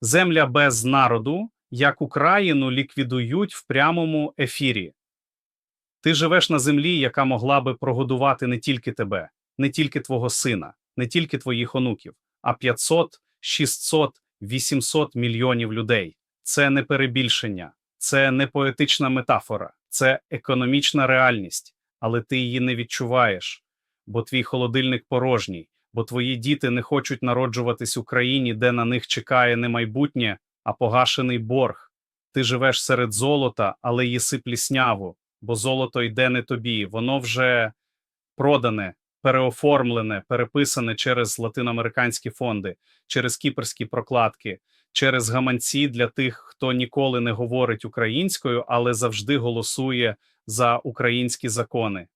Земля без народу, як Україну ліквідують в прямому ефірі. Ти живеш на землі, яка могла би прогодувати не тільки тебе, не тільки твого сина, не тільки твоїх онуків, а 500, 600, 800 мільйонів людей. Це не перебільшення, це не поетична метафора, це економічна реальність, але ти її не відчуваєш, бо твій холодильник порожній, бо твої діти не хочуть народжуватись в Україні, де на них чекає не майбутнє, а погашений борг. Ти живеш серед золота, але їси плісняву, бо золото йде не тобі, воно вже продане, переоформлене, переписане через латиноамериканські фонди, через кіперські прокладки, через гаманці для тих, хто ніколи не говорить українською, але завжди голосує за українські закони.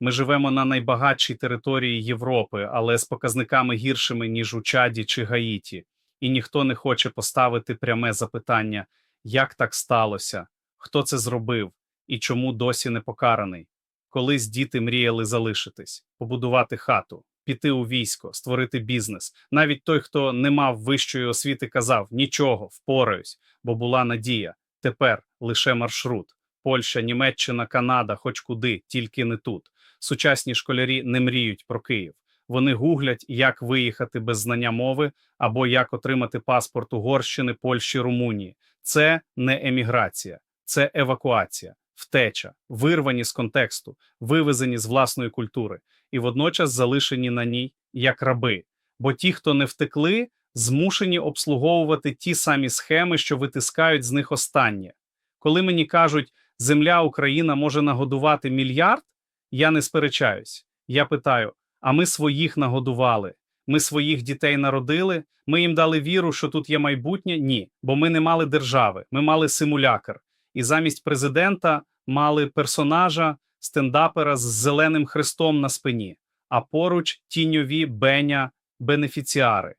Ми живемо на найбагатшій території Європи, але з показниками гіршими ніж у Чаді чи Гаїті, і ніхто не хоче поставити пряме запитання, як так сталося, хто це зробив і чому досі не покараний. Колись діти мріяли залишитись, побудувати хату, піти у військо, створити бізнес. Навіть той, хто не мав вищої освіти, казав нічого, впораюсь, бо була надія. Тепер лише маршрут. Польща, Німеччина, Канада, хоч куди, тільки не тут. Сучасні школярі не мріють про Київ. Вони гуглять, як виїхати без знання мови або як отримати паспорт Угорщини, Польщі, Румунії. Це не еміграція, це евакуація, втеча, вирвані з контексту, вивезені з власної культури і водночас залишені на ній як раби. Бо ті, хто не втекли, змушені обслуговувати ті самі схеми, що витискають з них останнє. Коли мені кажуть, земля Україна може нагодувати мільярд, я не сперечаюсь. Я питаю: а ми своїх нагодували? Ми своїх дітей народили? Ми їм дали віру, що тут є майбутнє? Ні, бо ми не мали держави, ми мали симулякр. І замість президента мали персонажа, стендапера з зеленим хрестом на спині, а поруч тіньові беня бенефіціари.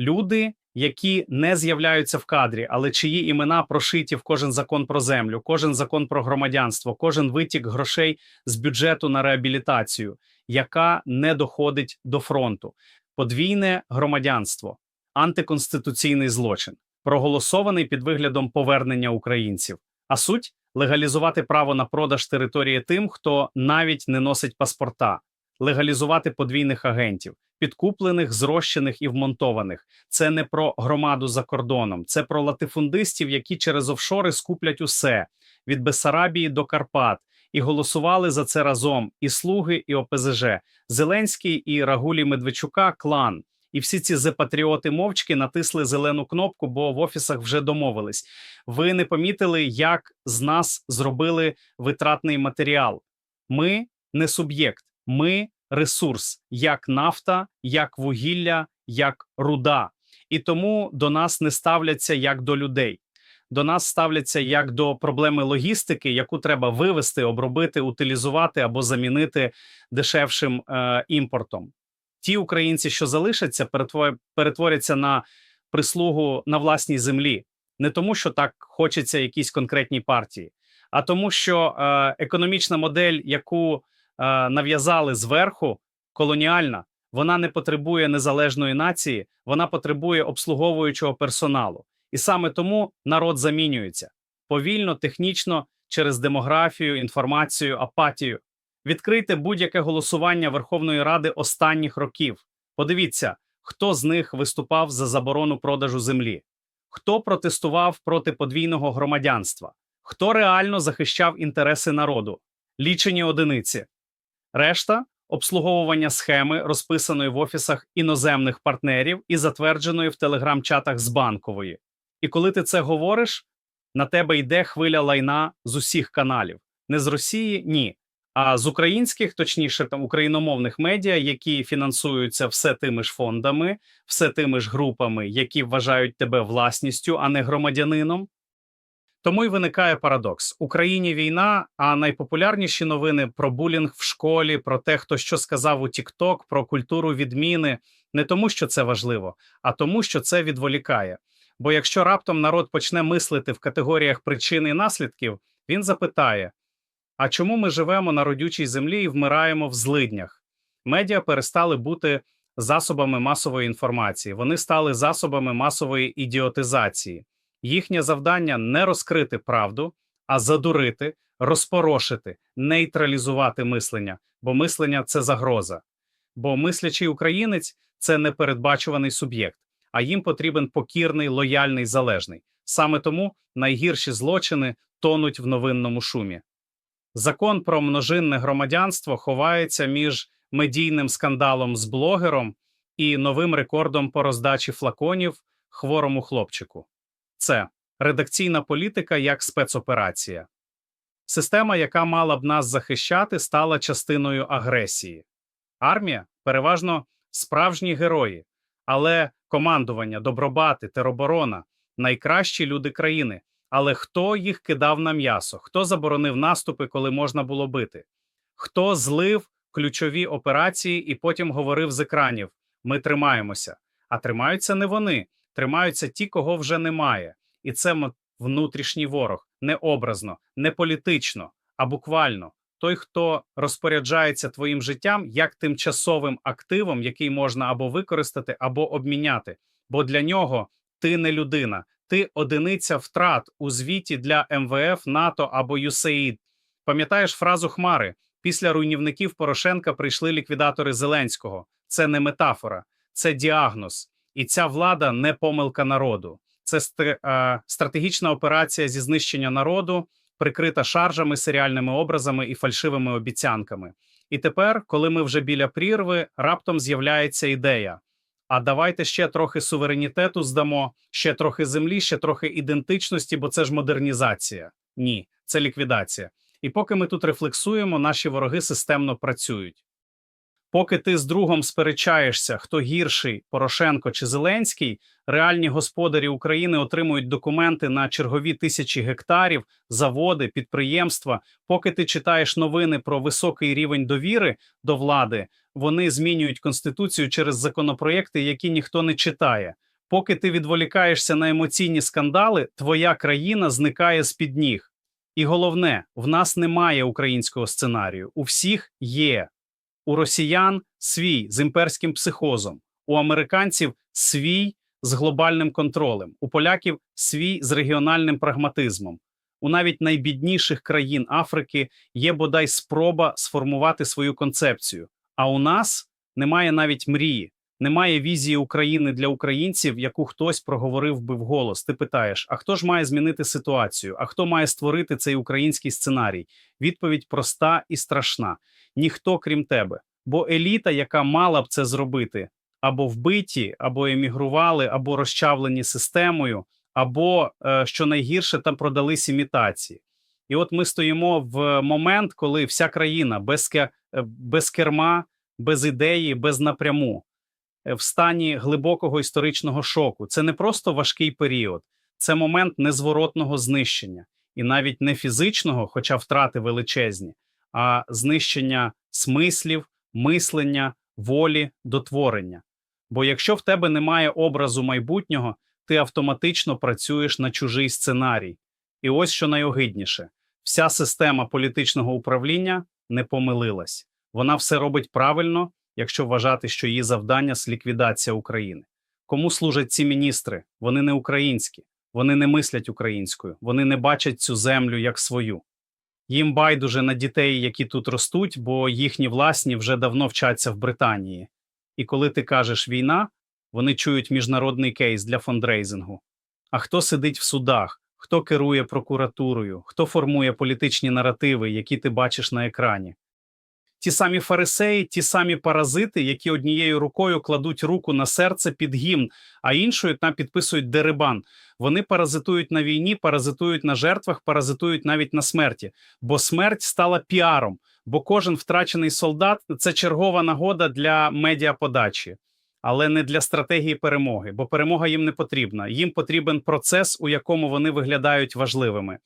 Люди, які не з'являються в кадрі, але чиї імена прошиті в кожен закон про землю, кожен закон про громадянство, кожен витік грошей з бюджету на реабілітацію, яка не доходить до фронту, подвійне громадянство, антиконституційний злочин, проголосований під виглядом повернення українців. А суть легалізувати право на продаж території тим, хто навіть не носить паспорта, легалізувати подвійних агентів, підкуплених, зрощених і вмонтованих. Це не про громаду за кордоном, це про латифундистів, які через офшори скуплять усе від Бесарабії до Карпат. І голосували за це разом і слуги, і ОПЗЖ, Зеленський і Рагулі Медведчука клан. І всі ці зепатріоти мовчки натисли зелену кнопку, бо в офісах вже домовились. Ви не помітили, як з нас зробили витратний матеріал. Ми не суб'єкт, ми ресурс, як нафта, як вугілля, як руда. І тому до нас не ставляться як до людей. До нас ставляться як до проблеми логістики, яку треба вивести, обробити, утилізувати або замінити дешевшим е, імпортом. Ті українці, що залишаться, перетвор- перетворяться на прислугу на власній землі, не тому, що так хочеться якійсь конкретній партії, а тому, що е, економічна модель, яку нав'язали зверху, колоніальна, вона не потребує незалежної нації, вона потребує обслуговуючого персоналу. І саме тому народ замінюється повільно, технічно, через демографію, інформацію, апатію. Відкрийте будь-яке голосування Верховної Ради останніх років. Подивіться, хто з них виступав за заборону продажу землі, хто протестував проти подвійного громадянства, хто реально захищав інтереси народу, лічені одиниці. Решта обслуговування схеми, розписаної в офісах іноземних партнерів і затвердженої в телеграм-чатах з банкової. І коли ти це говориш, на тебе йде хвиля лайна з усіх каналів. Не з Росії, ні. А з українських, точніше, там україномовних медіа, які фінансуються все тими ж фондами, все тими ж групами, які вважають тебе власністю, а не громадянином. Тому й виникає парадокс: Україні війна, а найпопулярніші новини про булінг в школі, про те, хто що сказав у TikTok, про культуру відміни, не тому, що це важливо, а тому, що це відволікає. Бо якщо раптом народ почне мислити в категоріях причин і наслідків, він запитає: а чому ми живемо на родючій землі і вмираємо в злиднях? Медіа перестали бути засобами масової інформації, вони стали засобами масової ідіотизації. Їхнє завдання не розкрити правду, а задурити, розпорошити, нейтралізувати мислення, бо мислення це загроза. Бо мислячий українець це непередбачуваний суб'єкт, а їм потрібен покірний, лояльний, залежний. Саме тому найгірші злочини тонуть в новинному шумі. Закон про множинне громадянство ховається між медійним скандалом з блогером і новим рекордом по роздачі флаконів хворому хлопчику. Це редакційна політика як спецоперація. Система, яка мала б нас захищати, стала частиною агресії. Армія переважно справжні герої, але командування, добробати, тероборона найкращі люди країни. Але хто їх кидав на м'ясо? Хто заборонив наступи, коли можна було бити? Хто злив ключові операції і потім говорив з екранів: Ми тримаємося. А тримаються не вони, тримаються ті, кого вже немає. І це внутрішній ворог, не образно, не політично, а буквально той, хто розпоряджається твоїм життям як тимчасовим активом, який можна або використати, або обміняти. Бо для нього ти не людина, ти одиниця втрат у звіті для МВФ, НАТО або USAID. Пам'ятаєш фразу Хмари? Після руйнівників Порошенка прийшли ліквідатори Зеленського. Це не метафора, це діагноз. І ця влада не помилка народу. Це е, стратегічна операція зі знищення народу, прикрита шаржами, серіальними образами і фальшивими обіцянками. І тепер, коли ми вже біля прірви, раптом з'являється ідея. А давайте ще трохи суверенітету здамо, ще трохи землі, ще трохи ідентичності, бо це ж модернізація. Ні, це ліквідація. І поки ми тут рефлексуємо, наші вороги системно працюють. Поки ти з другом сперечаєшся, хто гірший Порошенко чи Зеленський, реальні господарі України отримують документи на чергові тисячі гектарів, заводи, підприємства. Поки ти читаєш новини про високий рівень довіри до влади, вони змінюють конституцію через законопроєкти, які ніхто не читає. Поки ти відволікаєшся на емоційні скандали, твоя країна зникає з під ніг. І головне, в нас немає українського сценарію. У всіх є. У росіян свій з імперським психозом, у американців свій з глобальним контролем, у поляків свій з регіональним прагматизмом. У навіть найбідніших країн Африки є бодай спроба сформувати свою концепцію. А у нас немає навіть мрії, немає візії України для українців, яку хтось проговорив би вголос. Ти питаєш: а хто ж має змінити ситуацію? А хто має створити цей український сценарій? Відповідь проста і страшна: ніхто крім тебе. Бо еліта, яка мала б це зробити, або вбиті, або емігрували, або розчавлені системою, або е, що найгірше там продались імітації. І от ми стоїмо в момент, коли вся країна без, е, без керма, без ідеї, без напряму, е, в стані глибокого історичного шоку. Це не просто важкий період, це момент незворотного знищення, і навіть не фізичного, хоча втрати величезні, а знищення смислів, мислення, волі, дотворення. Бо якщо в тебе немає образу майбутнього, ти автоматично працюєш на чужий сценарій. І ось що найогидніше: вся система політичного управління не помилилась. Вона все робить правильно, якщо вважати, що її завдання ліквідація України. Кому служать ці міністри? Вони не українські, вони не мислять українською, вони не бачать цю землю як свою. Їм байдуже на дітей, які тут ростуть, бо їхні власні вже давно вчаться в Британії. І коли ти кажеш війна, вони чують міжнародний кейс для фондрейзингу. А хто сидить в судах, хто керує прокуратурою, хто формує політичні наративи, які ти бачиш на екрані? Ті самі фарисеї, ті самі паразити, які однією рукою кладуть руку на серце під гімн, а іншою там підписують дерибан. Вони паразитують на війні, паразитують на жертвах, паразитують навіть на смерті. Бо смерть стала піаром, бо кожен втрачений солдат це чергова нагода для медіаподачі, але не для стратегії перемоги, бо перемога їм не потрібна. Їм потрібен процес, у якому вони виглядають важливими.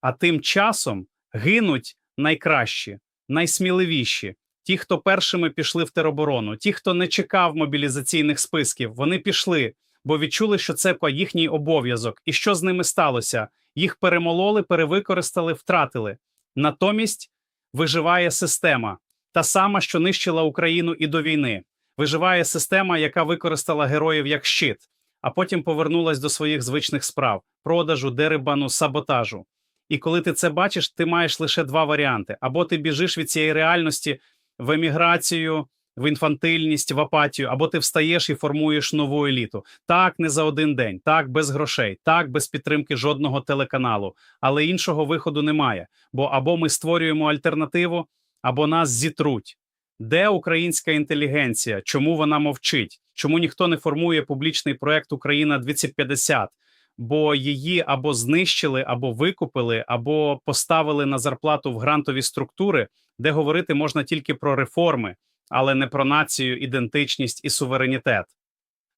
А тим часом гинуть найкращі, найсміливіші. Ті, хто першими пішли в тероборону, ті, хто не чекав мобілізаційних списків, вони пішли, бо відчули, що це їхній обов'язок. І що з ними сталося? Їх перемололи, перевикористали, втратили. Натомість виживає система, та сама, що нищила Україну і до війни. Виживає система, яка використала героїв як щит, а потім повернулась до своїх звичних справ: продажу, дерибану, саботажу. І коли ти це бачиш, ти маєш лише два варіанти: або ти біжиш від цієї реальності в еміграцію, в інфантильність, в апатію, або ти встаєш і формуєш нову еліту. Так, не за один день, так без грошей, так без підтримки жодного телеканалу, але іншого виходу немає. Бо або ми створюємо альтернативу, або нас зітруть. Де українська інтелігенція? Чому вона мовчить? Чому ніхто не формує публічний проект Україна 2050? Бо її або знищили, або викупили, або поставили на зарплату в грантові структури, де говорити можна тільки про реформи, але не про націю, ідентичність і суверенітет.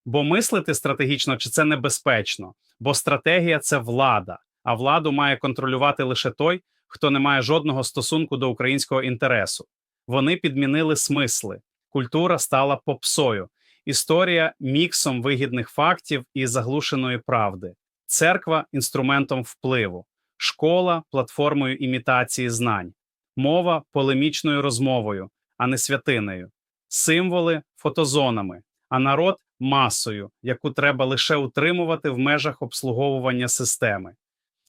Бо мислити стратегічно чи це небезпечно, бо стратегія це влада, а владу має контролювати лише той, хто не має жодного стосунку до українського інтересу. Вони підмінили смисли. Культура стала попсою, історія міксом вигідних фактів і заглушеної правди, церква інструментом впливу, школа платформою імітації знань, мова полемічною розмовою, а не святинею, символи фотозонами, а народ масою, яку треба лише утримувати в межах обслуговування системи.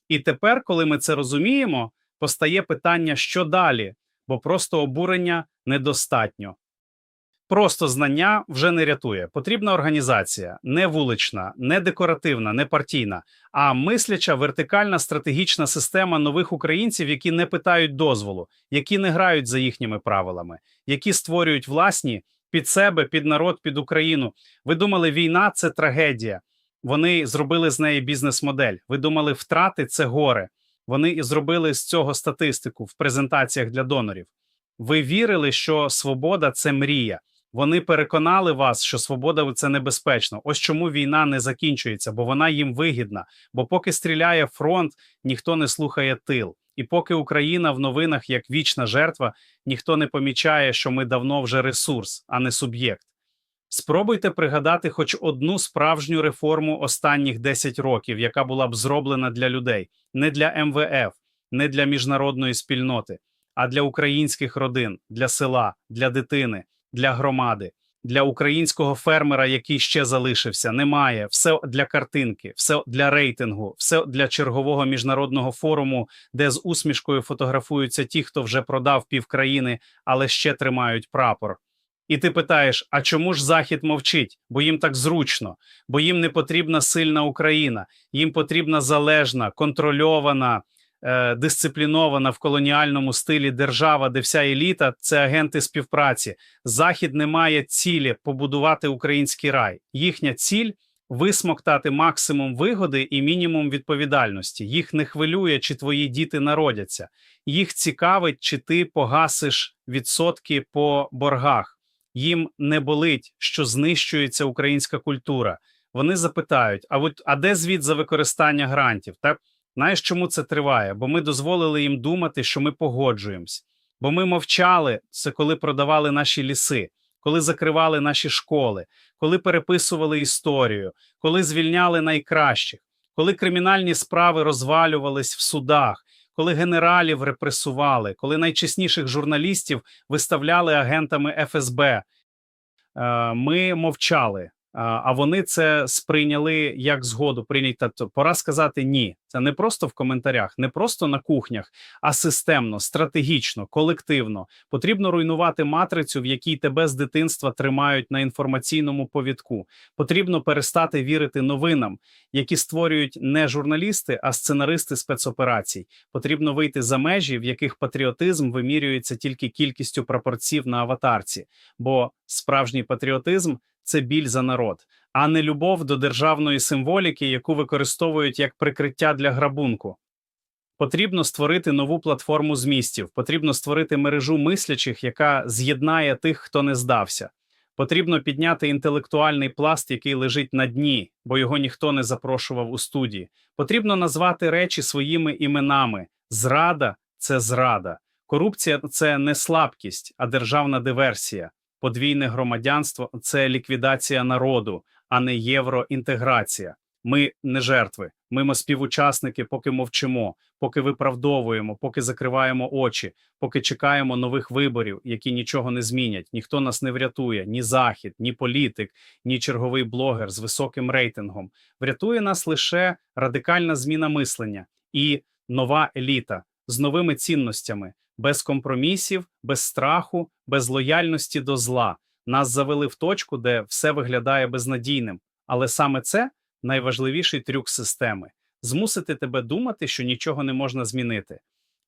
І тепер, коли ми це розуміємо, постає питання, що далі, бо просто обурення недостатньо. Просто знання вже не рятує. Потрібна організація, не вулична, не декоративна, не партійна, а мисляча вертикальна стратегічна система нових українців, які не питають дозволу, які не грають за їхніми правилами, які створюють власні під себе, під народ, під Україну. Ви думали, війна це трагедія. Вони зробили з неї бізнес-модель. Ви думали, втрати це горе. Вони і зробили з цього статистику в презентаціях для донорів. Ви вірили, що свобода це мрія. Вони переконали вас, що свобода це небезпечно. Ось чому війна не закінчується, бо вона їм вигідна. Бо поки стріляє фронт, ніхто не слухає тил. І поки Україна в новинах як вічна жертва, ніхто не помічає, що ми давно вже ресурс, а не суб'єкт. Спробуйте пригадати хоч одну справжню реформу останніх 10 років, яка була б зроблена для людей, не для МВФ, не для міжнародної спільноти, а для українських родин, для села, для дитини, для громади, для українського фермера, який ще залишився. Немає все для картинки, все для рейтингу, все для чергового міжнародного форуму, де з усмішкою фотографуються ті, хто вже продав півкраїни, але ще тримають прапор. І ти питаєш: а чому ж Захід мовчить? Бо їм так зручно, бо їм не потрібна сильна Україна, їм потрібна залежна, контрольована, е, дисциплінована в колоніальному стилі держава, де вся еліта це агенти співпраці. Захід не має цілі побудувати український рай. Їхня ціль висмоктати максимум вигоди і мінімум відповідальності. Їх не хвилює, чи твої діти народяться. Їх цікавить, чи ти погасиш відсотки по боргах їм не болить, що знищується українська культура. Вони запитають: а от а де звіт за використання грантів? Так знаєш, чому це триває? Бо ми дозволили їм думати, що ми погоджуємось. Бо ми мовчали це, коли продавали наші ліси, коли закривали наші школи, коли переписували історію, коли звільняли найкращих, коли кримінальні справи розвалювались в судах. Коли генералів репресували, коли найчесніших журналістів виставляли агентами ФСБ, е, ми мовчали. А вони це сприйняли як згоду. Прийняти тобто, пора сказати ні. Це не просто в коментарях, не просто на кухнях, а системно, стратегічно, колективно. Потрібно руйнувати матрицю, в якій тебе з дитинства тримають на інформаційному повідку. Потрібно перестати вірити новинам, які створюють не журналісти, а сценаристи спецоперацій. Потрібно вийти за межі, в яких патріотизм вимірюється тільки кількістю прапорців на аватарці, бо справжній патріотизм це біль за народ, а не любов до державної символіки, яку використовують як прикриття для грабунку. Потрібно створити нову платформу змістів, потрібно створити мережу мислячих, яка з'єднає тих, хто не здався. Потрібно підняти інтелектуальний пласт, який лежить на дні, бо його ніхто не запрошував у студії. Потрібно назвати речі своїми іменами. Зрада це зрада. Корупція це не слабкість, а державна диверсія подвійне громадянство це ліквідація народу, а не євроінтеграція. Ми не жертви, Ми співучасники, поки мовчимо, поки виправдовуємо, поки закриваємо очі, поки чекаємо нових виборів, які нічого не змінять. Ніхто нас не врятує, ні захід, ні політик, ні черговий блогер з високим рейтингом. Врятує нас лише радикальна зміна мислення і нова еліта з новими цінностями, без компромісів, без страху, без лояльності до зла. Нас завели в точку, де все виглядає безнадійним. Але саме це найважливіший трюк системи змусити тебе думати, що нічого не можна змінити.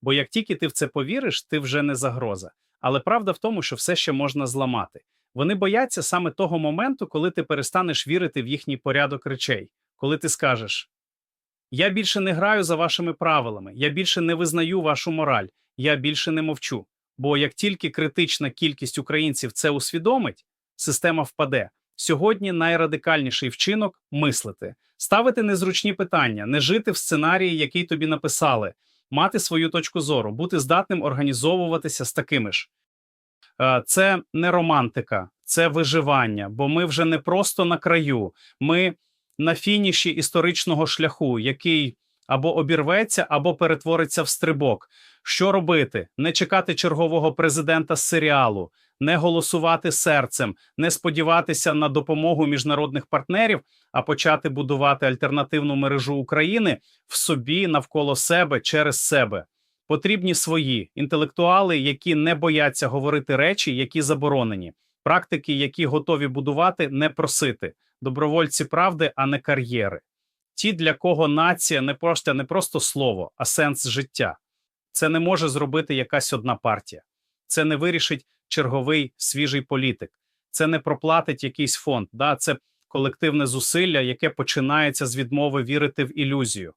Бо як тільки ти в це повіриш, ти вже не загроза. Але правда в тому, що все ще можна зламати. Вони бояться саме того моменту, коли ти перестанеш вірити в їхній порядок речей, коли ти скажеш: Я більше не граю за вашими правилами, я більше не визнаю вашу мораль, я більше не мовчу. Бо як тільки критична кількість українців це усвідомить, система впаде. Сьогодні найрадикальніший вчинок мислити, ставити незручні питання, не жити в сценарії, який тобі написали, мати свою точку зору, бути здатним організовуватися з такими ж. Е, Це не романтика, це виживання, бо ми вже не просто на краю, ми на фініші історичного шляху, який або обірветься, або перетвориться в стрибок. Що робити? Не чекати чергового президента з серіалу, не голосувати серцем, не сподіватися на допомогу міжнародних партнерів, а почати будувати альтернативну мережу України в собі навколо себе через себе. Потрібні свої інтелектуали, які не бояться говорити речі, які заборонені, практики, які готові будувати, не просити, добровольці правди, а не кар'єри. Ті, для кого нація не просто не просто слово, а сенс життя. Це не може зробити якась одна партія. Це не вирішить черговий свіжий політик. Це не проплатить якийсь фонд. Да? Це колективне зусилля, яке починається з відмови вірити в ілюзію.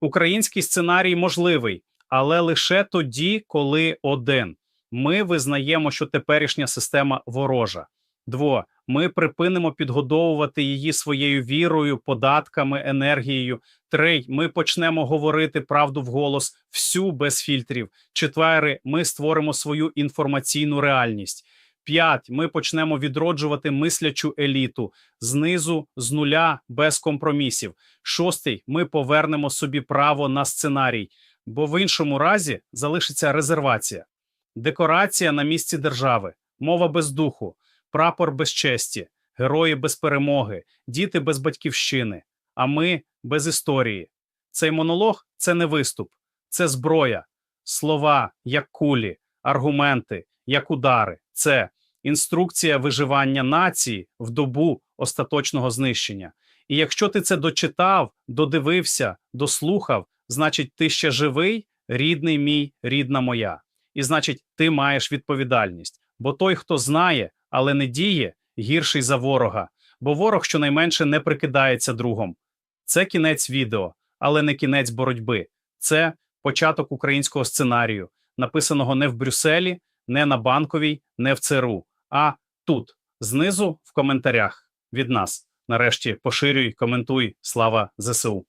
Український сценарій можливий, але лише тоді, коли один. Ми визнаємо, що теперішня система ворожа. Дво, ми припинимо підгодовувати її своєю вірою, податками, енергією. Три, ми почнемо говорити правду вголос всю без фільтрів. Четвери, ми створимо свою інформаційну реальність. П'ять, ми почнемо відроджувати мислячу еліту знизу, з нуля, без компромісів. Шостий, ми повернемо собі право на сценарій, бо в іншому разі залишиться резервація, декорація на місці держави, мова без духу, прапор без честі, герої без перемоги, діти без батьківщини, а ми без історії. Цей монолог це не виступ, це зброя, слова як кулі, аргументи як удари. Це інструкція виживання нації в добу остаточного знищення. І якщо ти це дочитав, додивився, дослухав, значить, ти ще живий, рідний мій, рідна моя. І значить, ти маєш відповідальність. Бо той, хто знає, але не діє, гірший за ворога. Бо ворог щонайменше не прикидається другом. Це кінець відео, але не кінець боротьби. Це початок українського сценарію, написаного не в Брюсселі, не на банковій, не в ЦРУ, а тут, знизу в коментарях від нас. Нарешті поширюй, коментуй. Слава ЗСУ.